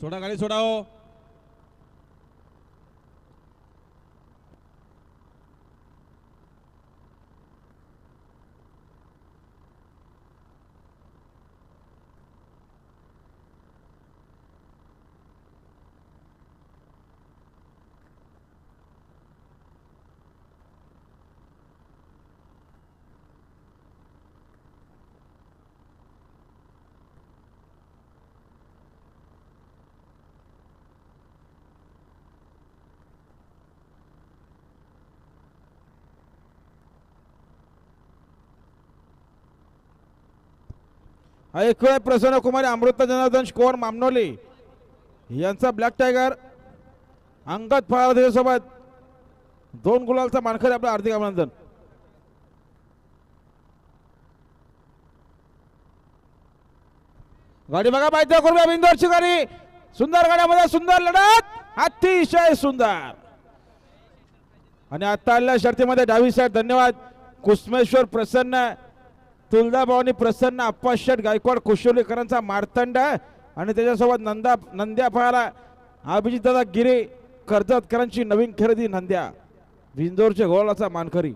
सोडा गाडी सोडा ऐकूया प्रसन्न कुमारी अमृता जनार्दन कोण मामनोली यांचा ब्लॅक टायगर अंगद पळाला त्याच्यासोबत दोन गुलालचा मानकरी आपलं हार्दिक अभिनंदन. गाडी बघा पाहिजे करूया बिंदोरची गाडी. सुंदर गाड्यामध्ये सुंदर लढत अतिशय सुंदर. आणि आता आलेल्या शर्तीमध्ये डावी साहेब धन्यवाद. कुसमेश्वर प्रसन्न तुळदाभावानी प्रसन्न अप्पा शेठ गायकवाड कुशोलीकरांचा मारतंड आणि त्याच्यासोबत नंदा नंद्या पाहायला अभिजितदादा गिरे कर्जतकरांची नवीन खरेदी नंद्या. भिंदोरचे गोलाचा मानकरी.